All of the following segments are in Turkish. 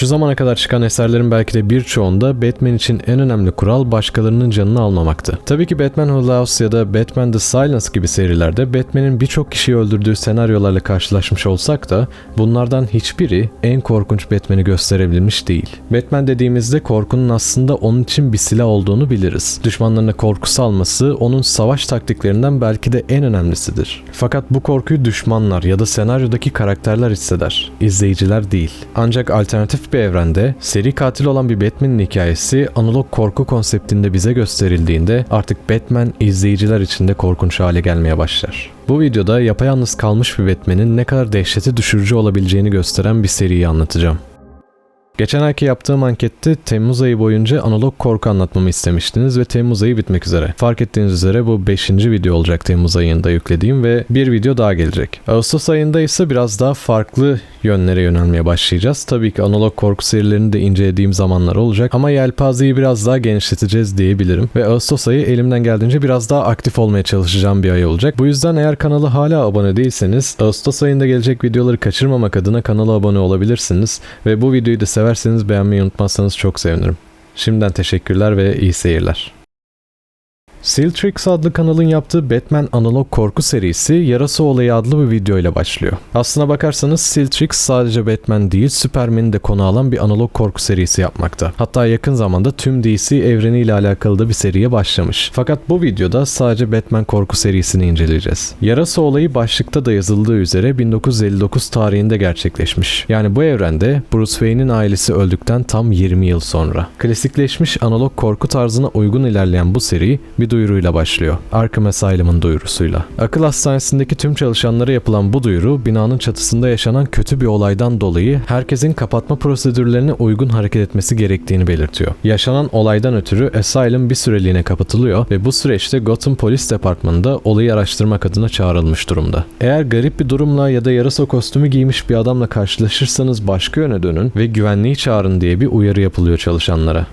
Şu zamana kadar çıkan eserlerin belki de birçoğunda Batman için en önemli kural başkalarının canını almamaktı. Tabii ki Batman Who Laughs ya da Batman The Silence gibi serilerde Batman'in birçok kişiyi öldürdüğü senaryolarla karşılaşmış olsak da bunlardan hiçbiri en korkunç Batman'i gösterebilmiş değil. Batman dediğimizde korkunun aslında onun için bir silah olduğunu biliriz. Düşmanlarına korku salması onun savaş taktiklerinden belki de en önemlisidir. Fakat bu korkuyu düşmanlar ya da senaryodaki karakterler hisseder, izleyiciler değil. Ancak alternatif bir evrende seri katil olan bir Batman'in hikayesi analog korku konseptinde bize gösterildiğinde artık Batman izleyiciler için de korkunç hale gelmeye başlar. Bu videoda yapayalnız kalmış bir Batman'in ne kadar dehşete düşürücü olabileceğini gösteren bir seriyi anlatacağım. Geçen ayki yaptığım ankette Temmuz ayı boyunca analog korku anlatmamı istemiştiniz ve Temmuz ayı bitmek üzere. Fark ettiğiniz üzere bu 5. video olacak Temmuz ayında yüklediğim ve bir video daha gelecek. Ağustos ayında ise biraz daha farklı yönlere yönelmeye başlayacağız. Tabii ki analog korku serilerini de incelediğim zamanlar olacak ama yelpazeyi biraz daha genişleteceğiz diyebilirim. Ve Ağustos ayı elimden geldiğince biraz daha aktif olmaya çalışacağım bir ay olacak. Bu yüzden eğer kanala hala abone değilseniz Ağustos ayında gelecek videoları kaçırmamak adına kanala abone olabilirsiniz. Ve bu videoyu da severseniz beğenmeyi unutmazsanız çok sevinirim. Şimdiden teşekkürler ve iyi seyirler. Siltrix adlı kanalın yaptığı Batman analog korku serisi Yarasa Olayı adlı bir video ile başlıyor. Aslına bakarsanız Siltrix sadece Batman değil Superman'i de konu alan bir analog korku serisi yapmakta. Hatta yakın zamanda tüm DC evreniyle alakalı da bir seriye başlamış. Fakat bu videoda sadece Batman korku serisini inceleyeceğiz. Yarasa Olayı başlıkta da yazıldığı üzere 1959 tarihinde gerçekleşmiş. Yani bu evrende Bruce Wayne'in ailesi öldükten tam 20 yıl sonra. Klasikleşmiş analog korku tarzına uygun ilerleyen bu seri bir duyuruyla başlıyor. Arkham Asylum'ın duyurusuyla. Akıl hastanesindeki tüm çalışanlara yapılan bu duyuru binanın çatısında yaşanan kötü bir olaydan dolayı herkesin kapatma prosedürlerine uygun hareket etmesi gerektiğini belirtiyor. Yaşanan olaydan ötürü Asylum bir süreliğine kapatılıyor ve bu süreçte Gotham Polis Departmanı'nda olayı araştırmak adına çağrılmış durumda. Eğer garip bir durumla ya da yarasa kostümü giymiş bir adamla karşılaşırsanız başka yöne dönün ve güvenliği çağırın diye bir uyarı yapılıyor çalışanlara.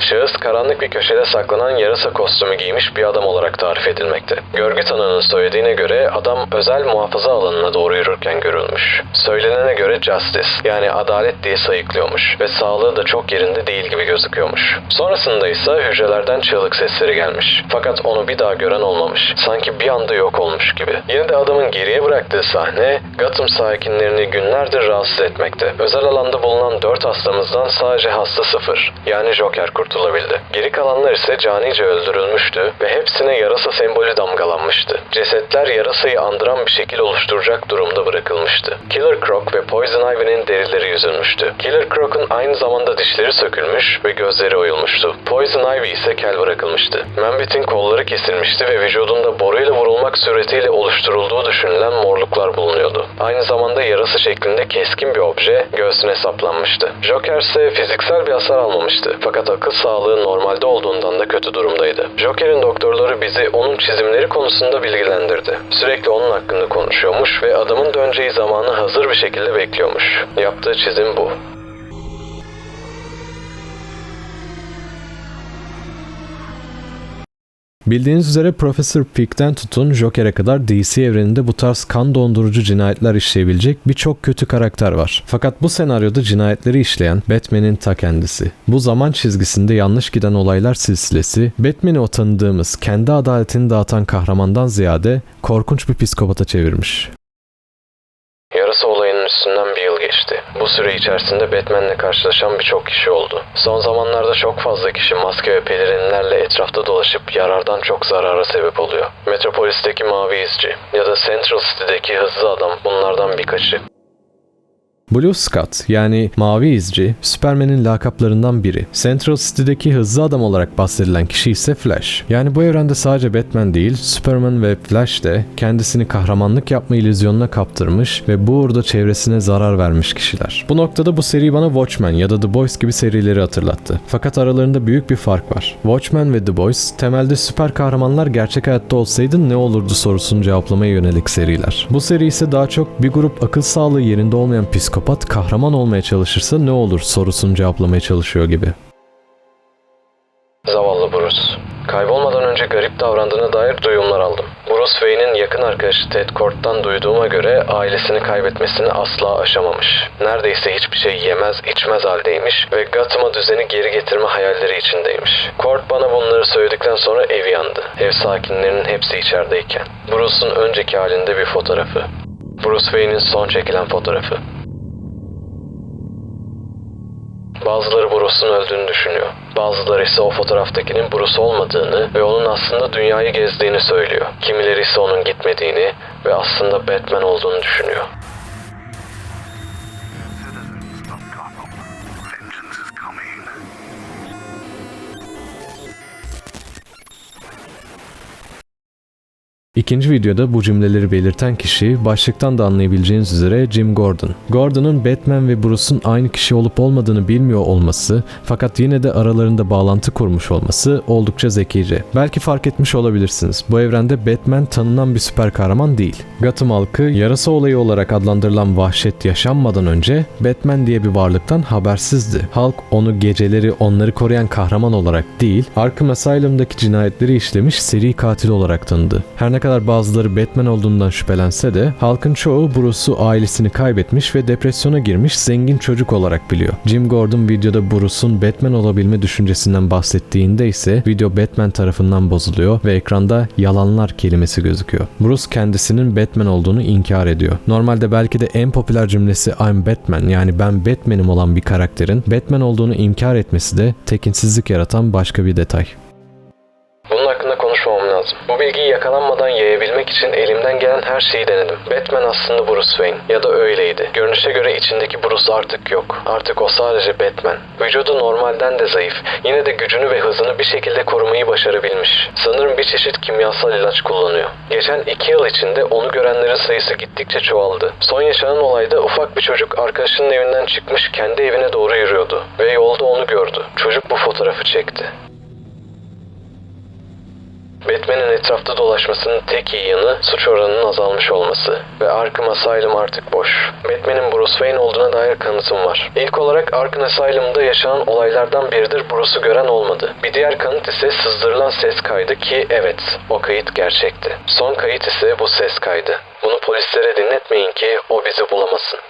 Şahıs karanlık bir köşede saklanan yarasa kostümü giymiş bir adam olarak tarif edilmekte. Görgü tanığının söylediğine göre adam özel muhafaza alanına doğru yürürken görülmüş. Söylenene göre justice yani adalet diye sayıklıyormuş ve sağlığı da çok yerinde değil gibi gözüküyormuş. Sonrasında ise hücrelerden çığlık sesleri gelmiş. Fakat onu bir daha gören olmamış. Sanki bir anda yok olmuş gibi. Yine de adamın geriye bıraktığı sahne Gotham sakinlerini günlerdir rahatsız etmekte. Özel alanda bulunan 4 hastamızdan sadece hasta sıfır yani Joker kurtulabildi. Geri kalanlar ise canice öldürülmüştü ve hepsine yarasa sembolü damgalanmıştı. Cesetler yarasayı andıran bir şekil oluşturacak durumda bırakılmıştı. Killer Croc ve Poison Ivy'nin derileri yüzülmüştü. Killer Croc'un aynı zamanda dişleri sökülmüş ve gözleri oyulmuştu. Poison Ivy ise kel bırakılmıştı. Mambit'in kolları kesilmişti ve vücudunda boruyla vurulmak suretiyle oluşturulduğu düşünülen morluklar bulunuyordu. Aynı zamanda yarası şeklinde keskin bir obje göğsüne saplanmıştı. Joker ise fiziksel bir hasar almamıştı fakat akıl sağlığı normalde olduğundan da kötü durumdaydı. Joker'in doktorları bizi onun çizimleri konusunda bilgilendirdi. Sürekli onun hakkında konuşuyormuş ve adamın döneceği zamanı hazır bir şekilde bekliyormuş. Yaptığı çizim bu. Bildiğiniz üzere Professor Pig'den tutun Joker'e kadar DC evreninde bu tarz kan dondurucu cinayetler işleyebilecek birçok kötü karakter var. Fakat bu senaryoda cinayetleri işleyen Batman'in ta kendisi. Bu zaman çizgisinde yanlış giden olaylar silsilesi, Batman'i o tanıdığımız kendi adaletini dağıtan kahramandan ziyade korkunç bir psikopata çevirmiş. Yarasa olayının üstünden bir geçti. Bu süre içerisinde Batman'le karşılaşan birçok kişi oldu. Son zamanlarda çok fazla kişi maske ve pelerinlerle etrafta dolaşıp yarardan çok zarara sebep oluyor. Metropolis'teki mavi izci ya da Central City'deki hızlı adam bunlardan birkaçı. Blue Scott yani Mavi İzci, Superman'in lakaplarından biri. Central City'deki hızlı adam olarak bahsedilen kişi ise Flash. Yani bu evrende sadece Batman değil, Superman ve Flash de kendisini kahramanlık yapma illüzyonuna kaptırmış ve bu uğurda çevresine zarar vermiş kişiler. Bu noktada bu seri bana Watchmen ya da The Boys gibi serileri hatırlattı. Fakat aralarında büyük bir fark var. Watchmen ve The Boys temelde süper kahramanlar gerçek hayatta olsaydı ne olurdu sorusunu cevaplamaya yönelik seriler. Bu seri ise daha çok bir grup akıl sağlığı yerinde olmayan psikopat kahraman olmaya çalışırsa ne olur sorusunu cevaplamaya çalışıyor gibi. Zavallı Bruce. Kaybolmadan önce garip davrandığına dair duyumlar aldım. Bruce Wayne'in yakın arkadaşı Ted Kort'tan duyduğuma göre ailesini kaybetmesini asla aşamamış. Neredeyse hiçbir şey yemez içmez haldeymiş ve Gotham'a düzeni geri getirme hayalleri içindeymiş. Kort bana bunları söyledikten sonra ev yandı. Ev sakinlerinin hepsi içerideyken. Bruce'un önceki halinde bir fotoğrafı. Bruce Wayne'in son çekilen fotoğrafı. Bazıları Bruce'un öldüğünü düşünüyor. Bazıları ise o fotoğraftakinin Bruce olmadığını ve onun aslında dünyayı gezdiğini söylüyor. Kimileri ise onun gitmediğini ve aslında Batman olduğunu düşünüyor. İkinci videoda bu cümleleri belirten kişi başlıktan da anlayabileceğiniz üzere Jim Gordon. Gordon'un Batman ve Bruce'un aynı kişi olup olmadığını bilmiyor olması fakat yine de aralarında bağlantı kurmuş olması oldukça zekice. Belki fark etmiş olabilirsiniz. Bu evrende Batman tanınan bir süper kahraman değil. Gotham halkı yarasa olayı olarak adlandırılan vahşet yaşanmadan önce Batman diye bir varlıktan habersizdi. Halk onu geceleri onları koruyan kahraman olarak değil, Arkham Asylum'daki cinayetleri işlemiş seri katil olarak tanıdı. Her ne kadar bazıları Batman olduğundan şüphelense de halkın çoğu Bruce'u ailesini kaybetmiş ve depresyona girmiş zengin çocuk olarak biliyor. Jim Gordon videoda Bruce'un Batman olabilme düşüncesinden bahsettiğinde ise video Batman tarafından bozuluyor ve ekranda yalanlar kelimesi gözüküyor. Bruce kendisinin Batman olduğunu inkar ediyor. Normalde belki de en popüler cümlesi I'm Batman yani ben Batman'im olan bir karakterin Batman olduğunu inkar etmesi de tekinsizlik yaratan başka bir detay. Bilgiyi yakalanmadan yayabilmek için elimden gelen her şeyi denedim. Batman aslında Bruce Wayne ya da öyleydi. Görünüşe göre içindeki Bruce artık yok. Artık o sadece Batman. Vücudu normalden de zayıf. Yine de gücünü ve hızını bir şekilde korumayı başarabilmiş. Sanırım bir çeşit kimyasal ilaç kullanıyor. Geçen iki yıl içinde onu görenlerin sayısı gittikçe çoğaldı. Son yaşanan olayda ufak bir çocuk arkadaşının evinden çıkmış kendi evine doğru yürüyordu. Ve yolda onu gördü. Çocuk bu fotoğrafı çekti. Batman'in etrafta dolaşmasının tek iyi yanı suç oranının azalmış olması ve Arkham Asylum artık boş. Batman'in Bruce Wayne olduğuna dair kanıtım var. İlk olarak Arkham Asylum'da yaşanan olaylardan biridir Bruce'u gören olmadı. Bir diğer kanıt ise sızdırılan ses kaydı ki evet o kayıt gerçekti. Son kayıt ise bu ses kaydı. Bunu polislere dinletmeyin ki o bizi bulamasın.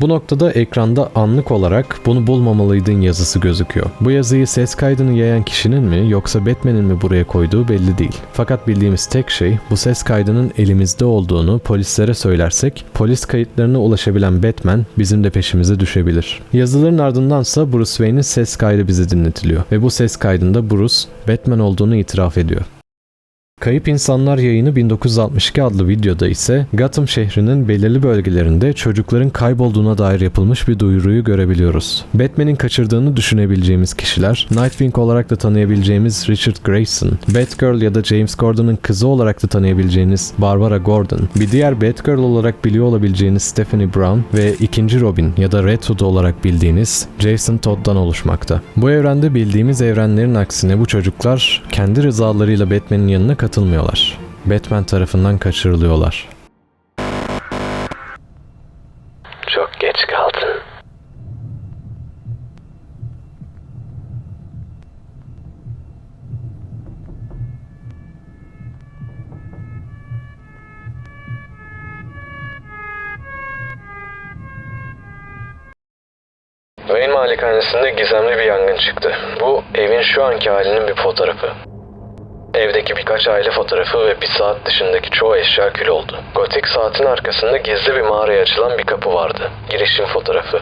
Bu noktada ekranda anlık olarak bunu bulmamalıydın yazısı gözüküyor. Bu yazıyı ses kaydını yayan kişinin mi yoksa Batman'in mi buraya koyduğu belli değil. Fakat bildiğimiz tek şey bu ses kaydının elimizde olduğunu polislere söylersek polis kayıtlarına ulaşabilen Batman bizim de peşimize düşebilir. Yazıların ardındansa Bruce Wayne'in ses kaydı bize dinletiliyor ve bu ses kaydında Bruce Batman olduğunu itiraf ediyor. Kayıp İnsanlar yayını 1962 adlı videoda ise Gotham şehrinin belirli bölgelerinde çocukların kaybolduğuna dair yapılmış bir duyuruyu görebiliyoruz. Batman'in kaçırdığını düşünebileceğimiz kişiler, Nightwing olarak da tanıyabileceğimiz Richard Grayson, Batgirl ya da James Gordon'ın kızı olarak da tanıyabileceğiniz Barbara Gordon, bir diğer Batgirl olarak biliyor olabileceğiniz Stephanie Brown ve ikinci Robin ya da Red Hood olarak bildiğiniz Jason Todd'dan oluşmakta. Bu evrende bildiğimiz evrenlerin aksine bu çocuklar kendi rızalarıyla Batman'in yanına katılmıyorlar. Batman tarafından kaçırılıyorlar. Çok geç kaldın. Wayne malikanesinde gizemli bir yangın çıktı. Bu evin şu anki halinin bir fotoğrafı. Evdeki birkaç aile fotoğrafı ve bir saat dışındaki çoğu eşya kül oldu. Gotik saatin arkasında gizli bir mağaraya açılan bir kapı vardı. Girişim fotoğrafı.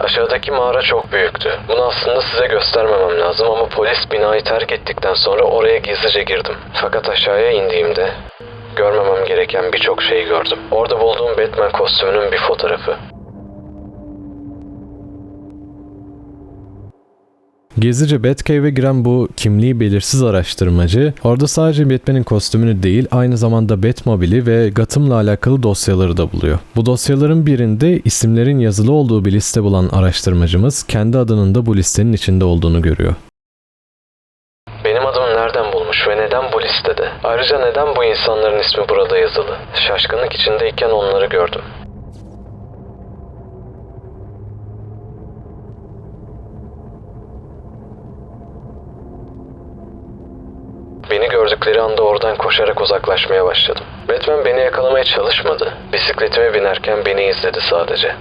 Aşağıdaki mağara çok büyüktü. Bunu aslında size göstermemem lazım ama polis binayı terk ettikten sonra oraya gizlice girdim. Fakat aşağıya indiğimde görmemem gereken birçok şey gördüm. Orada bulduğum Batman kostümünün bir fotoğrafı. Gizlice Batcave'e giren bu kimliği belirsiz araştırmacı orada sadece Batman'in kostümünü değil aynı zamanda Batmobile'i ve Gotham'la alakalı dosyaları da buluyor. Bu dosyaların birinde isimlerin yazılı olduğu bir liste bulan araştırmacımız kendi adının da bu listenin içinde olduğunu görüyor. Benim adımı nereden bulmuş ve neden bu listede? Ayrıca neden bu insanların ismi burada yazılı? Şaşkınlık içindeyken onları gördüm. Beni gördükleri anda oradan koşarak uzaklaşmaya başladım. Batman beni yakalamaya çalışmadı. Bisikletime binerken beni izledi sadece.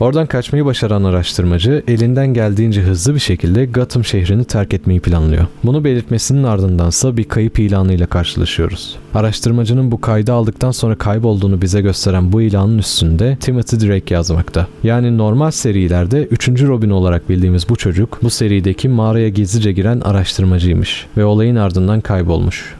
Oradan kaçmayı başaran araştırmacı elinden geldiğince hızlı bir şekilde Gotham şehrini terk etmeyi planlıyor. Bunu belirtmesinin ardındansa bir kayıp ilanıyla karşılaşıyoruz. Araştırmacının bu kaydı aldıktan sonra kaybolduğunu bize gösteren bu ilanın üstünde Timothy Drake yazmakta. Yani normal serilerde 3. Robin olarak bildiğimiz bu çocuk bu serideki mağaraya gizlice giren araştırmacıymış ve olayın ardından kaybolmuş.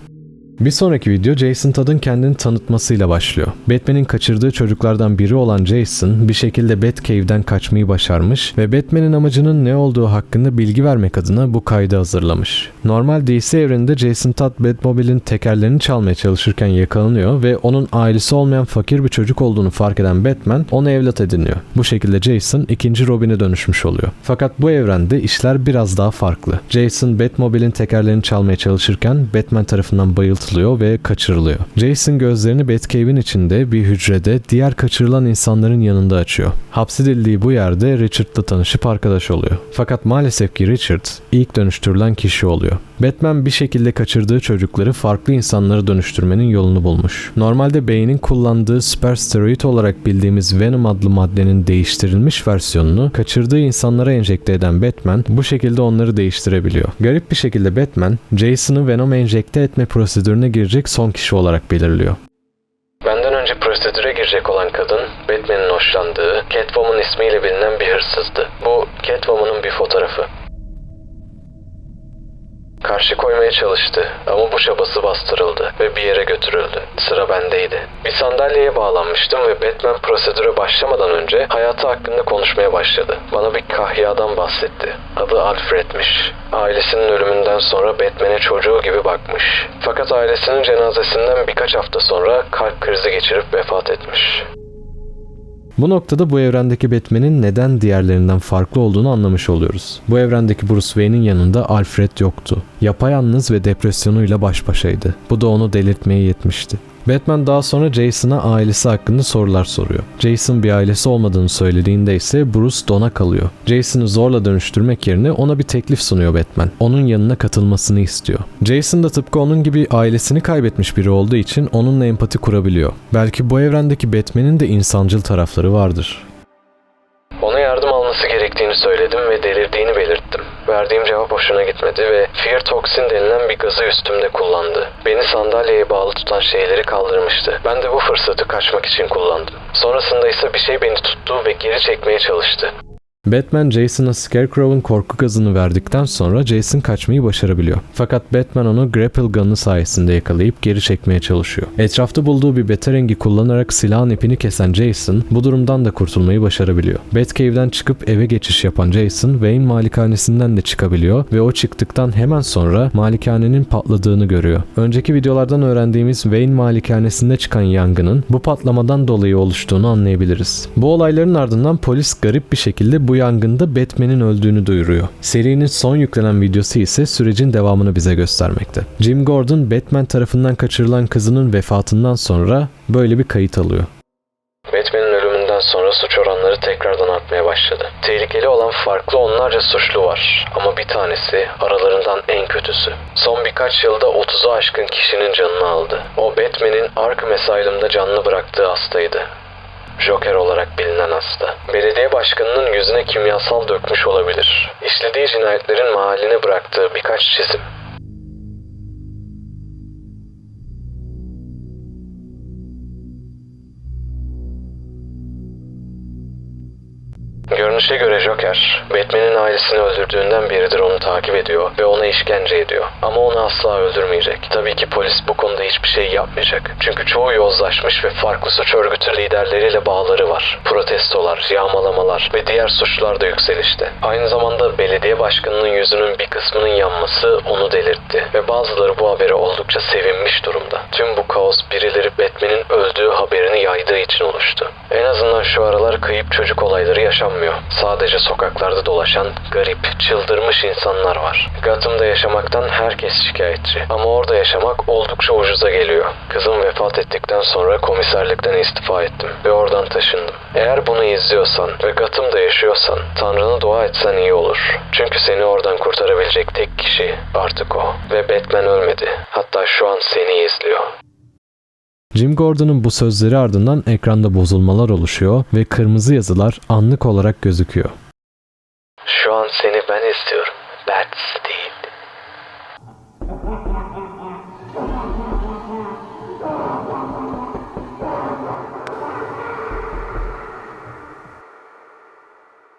Bir sonraki video Jason Todd'ın kendini tanıtmasıyla başlıyor. Batman'in kaçırdığı çocuklardan biri olan Jason bir şekilde Batcave'den kaçmayı başarmış ve Batman'in amacının ne olduğu hakkında bilgi vermek adına bu kaydı hazırlamış. Normal DC evreninde Jason Todd Batmobile'in tekerlerini çalmaya çalışırken yakalanıyor ve onun ailesi olmayan fakir bir çocuk olduğunu fark eden Batman onu evlat ediniyor. Bu şekilde Jason ikinci Robin'e dönüşmüş oluyor. Fakat bu evrende işler biraz daha farklı. Jason Batmobile'in tekerlerini çalmaya çalışırken Batman tarafından bayıltılıyor ve kaçırılıyor. Jason gözlerini Batcave'in içinde bir hücrede diğer kaçırılan insanların yanında açıyor. Hapsedildiği bu yerde Richard'la tanışıp arkadaş oluyor. Fakat maalesef ki Richard ilk dönüştürülen kişi oluyor. Batman bir şekilde kaçırdığı çocukları farklı insanlara dönüştürmenin yolunu bulmuş. Normalde beynin kullandığı süper steroid olarak bildiğimiz Venom adlı maddenin değiştirilmiş versiyonunu kaçırdığı insanlara enjekte eden Batman bu şekilde onları değiştirebiliyor. Garip bir şekilde Batman, Jason'ı Venom enjekte etme prosedürüne girecek son kişi olarak belirliyor. Benden önce prosedüre girecek olan kadın, Batman'in hoşlandığı Catwoman ismiyle bilinen bir hırsızdı. Bu Catwoman'ın bir fotoğrafı. Karşı koymaya çalıştı ama bu çabası bastırıldı ve bir yere götürüldü. Sıra bendeydi. Bir sandalyeye bağlanmıştım ve Batman prosedüre başlamadan önce hayatı hakkında konuşmaya başladı. Bana bir kahyadan bahsetti. Adı Alfred'miş. Ailesinin ölümünden sonra Batman'e çocuğu gibi bakmış. Fakat ailesinin cenazesinden birkaç hafta sonra kalp krizi geçirip vefat etmiş. Bu noktada bu evrendeki Batman'in neden diğerlerinden farklı olduğunu anlamış oluyoruz. Bu evrendeki Bruce Wayne'in yanında Alfred yoktu. Yapayalnız ve depresyonuyla baş başaydı. Bu da onu delirtmeye yetmişti. Batman daha sonra Jason'a ailesi hakkında sorular soruyor. Jason bir ailesi olmadığını söylediğinde ise Bruce dona kalıyor. Jason'ı zorla dönüştürmek yerine ona bir teklif sunuyor Batman. Onun yanına katılmasını istiyor. Jason da tıpkı onun gibi ailesini kaybetmiş biri olduğu için onunla empati kurabiliyor. Belki bu evrendeki Batman'in de insancıl tarafları vardır. Ona yardım alması gerektiğini söyledim ve delirdiğini belirttim. Verdiğim cevap hoşuna gitmedi ve fear toxin denilen bir gazı üstümde kullandı. Beni sandalyeye bağlı tutan şeyleri kaldırmıştı. Ben de bu fırsatı kaçmak için kullandım. Sonrasında ise bir şey beni tuttu ve geri çekmeye çalıştı. Batman Jason'a Scarecrow'un korku gazını verdikten sonra Jason kaçmayı başarabiliyor. Fakat Batman onu grapple gun'ı sayesinde yakalayıp geri çekmeye çalışıyor. Etrafta bulduğu bir betarengi kullanarak silahın ipini kesen Jason bu durumdan da kurtulmayı başarabiliyor. Batcave'den çıkıp eve geçiş yapan Jason Wayne malikanesinden de çıkabiliyor ve o çıktıktan hemen sonra malikanenin patladığını görüyor. Önceki videolardan öğrendiğimiz Wayne malikanesinde çıkan yangının bu patlamadan dolayı oluştuğunu anlayabiliriz. Bu olayların ardından polis garip bir şekilde bu yangında Batman'in öldüğünü duyuruyor. Serinin son yüklenen videosu ise sürecin devamını bize göstermekte. Jim Gordon Batman tarafından kaçırılan kızının vefatından sonra böyle bir kayıt alıyor. Batman'in ölümünden sonra suç oranları tekrardan artmaya başladı. Tehlikeli olan farklı onlarca suçlu var ama bir tanesi aralarından en kötüsü. Son birkaç yılda 30'u aşkın kişinin canını aldı. O Batman'in Arkham Asylum'da canını bıraktığı hastaydı. Joker olarak bilinen hasta. Belediye başkanının yüzüne kimyasal dökmüş olabilir. İşlediği cinayetlerin mahalline bıraktığı birkaç çizim. Joker, Batman'in ailesini öldürdüğünden beridir onu takip ediyor ve ona işkence ediyor. Ama onu asla öldürmeyecek. Tabii ki polis bu konuda hiçbir şey yapmayacak. Çünkü çoğu yozlaşmış ve farklı suç örgütü liderleriyle bağları var. Protestolar, yağmalamalar ve diğer suçlar da yükselişte. Aynı zamanda belediye başkanının yüzünün bir kısmının yanması onu delirtti ve bazıları bu habere oldukça sevinmiş durumda. Tüm bu kaos birileri Batman'in öldüğü haberini yaydığı için oluştu. En azından şu aralar kayıp çocuk olayları yaşanmıyor. Sadece sokaklarda dolaşan garip, çıldırmış insanlar var. Gotham'da yaşamaktan herkes şikayetçi. Ama orada yaşamak oldukça ucuza geliyor. Kızım vefat ettikten sonra komiserlikten istifa ettim ve oradan taşındım. Eğer bunu izliyorsan ve Gotham'da yaşıyorsan Tanrı'na dua etsen iyi olur. Çünkü seni oradan kurtarabilecek tek kişi artık o. Ve Batman ölmedi. Hatta şu an seni izliyor. Jim Gordon'un bu sözleri ardından ekranda bozulmalar oluşuyor ve kırmızı yazılar anlık olarak gözüküyor. Şu an seni ben istiyorum.